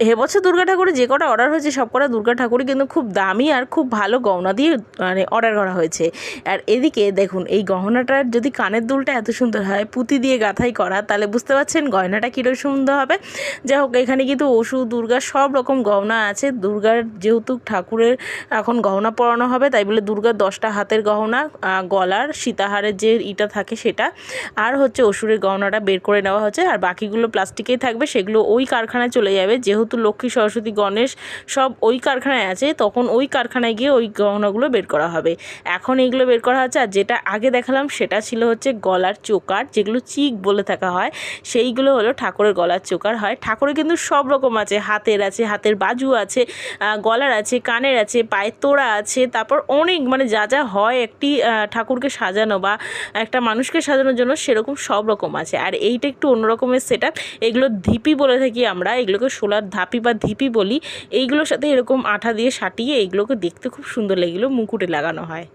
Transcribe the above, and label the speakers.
Speaker 1: এবছর দুর্গা ঠাকুরের যে কটা অর্ডার হয়েছে, সব কটা দুর্গা ঠাকুরই কিন্তু খুব দামি আর খুব ভালো গহনা দিয়ে মানে অর্ডার করা হয়েছে। আর এদিকে দেখুন, এই গহনাটার যদি কানের দুলটা এত সুন্দর হয়, পুঁতি দিয়ে গাঁথাই করা, তাহলে বুঝতে পারছেন গয়নাটা কীরকম সুন্দর হবে। যাই হোক, এখানে কিন্তু ওষুধ, দুর্গা সব রকম গহনা আছে। দুর্গার যেহেতু ঠাকুরের এখন গহনা পরানো হবে, তাই বলে দুর্গার দশটা হাতের গহনা গলার সীতাহারের যে ইটা থাকে সেটা। আর হচ্ছে অসুরের গহনাটা বের করে নেওয়া হচ্ছে, আর বাকিগুলো প্লাস্টিকেই থাকবে, সেগুলো ওই কারখানায় চলে যাবে। যেহেতু লক্ষ্মী, সরস্বতী, গণেশ সব ওই কারখানায় আছে, তখন ওই কারখানায় গিয়ে ওই গহনাগুলো বের করা হবে। এখন এইগুলো বের করা হচ্ছে আর যেটা আগে দেখালাম সেটা ছিল হচ্ছে গলার চোকার, যেগুলো চিক বলে থাকা হয়, সেইগুলো হলো ঠাকুরের গলার চোকার হয়। ঠাকুরের কিন্তু সব রকম আছে, হাতের আছে, হাতের বাজু আছে গলার আছে, কানের আছে, পায়ের তোড়া আছে, তারপর অনেক মানে যা যা হয় একটি ঠাকুরকে সাজানো বা একটা মানুষকে সাজানোর জন্য সেরকম সব রকম আছে। আর এইটা একটু অন্য রকমের সেট এগুলো ধিপি বলে থাকি আমরা, এগুলোকে সোলার ধাপি বা ধিপি বলি, এইগুলোর সাথে এরকম আঠা দিয়ে সাটিয়ে এইগুলোকে দেখতে খুব সুন্দর লাগে মুকুটে লাগানো হয়।